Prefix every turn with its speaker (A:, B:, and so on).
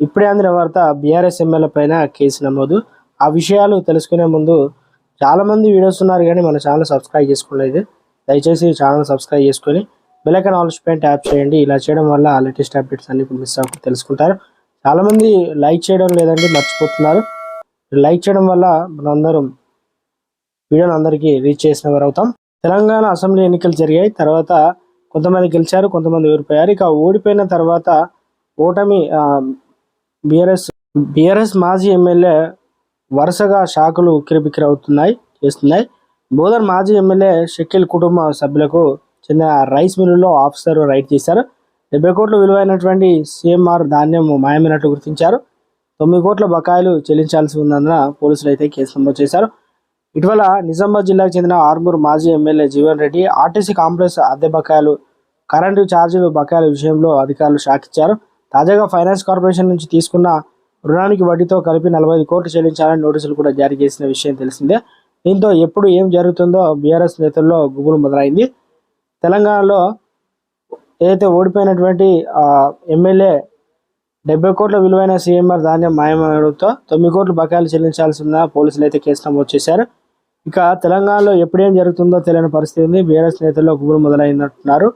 A: ఇప్పుడే అందిన వార్త బీఆర్ఎస్ ఎమ్మెల్యే పైన కేసు నమోదు. ఆ విషయాలు తెలుసుకునే ముందు చాలామంది వీడియోస్ ఉన్నారు కానీ మన ఛానల్ సబ్స్క్రైబ్ చేసుకోలేదు. దయచేసి ఛానల్ సబ్స్క్రైబ్ చేసుకొని బెలైకన్ ఆల్ పైన ట్యాప్ చేయండి. ఇలా చేయడం వల్ల లేటెస్ట్ అప్డేట్స్ అన్ని మిస్ అవ్వకుండా తెలుసుకుంటారు. చాలామంది లైక్ చేయడం లేదండి మర్చిపోతున్నారు. లైక్ చేయడం వల్ల మనందరం వీడియోని అందరికీ రీచ్ చేసిన వారు అవుతాం తెలంగాణ అసెంబ్లీ ఎన్నికలు జరిగాయి. తర్వాత కొంతమంది గెలిచారు కొంతమంది ఓడిపోయారు. ఇక ఓడిపోయిన తర్వాత ఓటమి బీఆర్ఎస్ బీఆర్ఎస్ మాజీ ఎమ్మెల్యే వరుసగా షాకులు ఉక్కిరిబిక్కిరి అవుతున్నాయి చేస్తున్నాయి. బోధన్ మాజీ ఎమ్మెల్యే షకీల్ కుటుంబ సభ్యులకు చెందిన రైస్ మిల్లులో ఆఫీసర్ రైడ్ చేశారు. డెబ్బై కోట్ల విలువైనటువంటి సిఎంఆర్ ధాన్యం మాయమైనట్లు గుర్తించారు. తొమ్మిది కోట్ల బకాయిలు చెల్లించాల్సి ఉన్నందున పోలీసులు అయితే కేసు నమోదు చేశారు. ఇటీవల నిజామాబాద్ జిల్లాకు చెందిన ఆర్మూర్ మాజీ MLA Jeevan Reddy RTC complex అద్దె బకాయిలు కరెంటు ఛార్జీలు బకాయిల విషయంలో అధికారులు షాక్ ఇచ్చారు తాజాగా ఫైనాన్స్ కార్పొరేషన్ నుంచి తీసుకున్న రుణానికి వడ్డీతో కలిపి నలభై కోట్లు చెల్లించాలని నోటీసులు కూడా జారీ చేసిన విషయం తెలిసిందే. దీంతో ఎప్పుడు ఏం జరుగుతుందో బీఆర్ఎస్ నేతల్లో గుబులు మొదలైంది. తెలంగాణలో ఏదైతే ఓడిపోయినటువంటి ఎమ్మెల్యే డెబ్బై కోట్ల విలువైన సీఎంఆర్ ధాన్యం మాయమవడంతో తొమ్మిది కోట్లు బకాయిలు చెల్లించాల్సిన పోలీసులు అయితే కేసు నమోదు చేశారు. ఇక తెలంగాణలో ఎప్పుడేం జరుగుతుందో తెలియని పరిస్థితి ఉంది. బీఆర్ఎస్ నేతల్లో గుబులు మొదలైందంటున్నారు.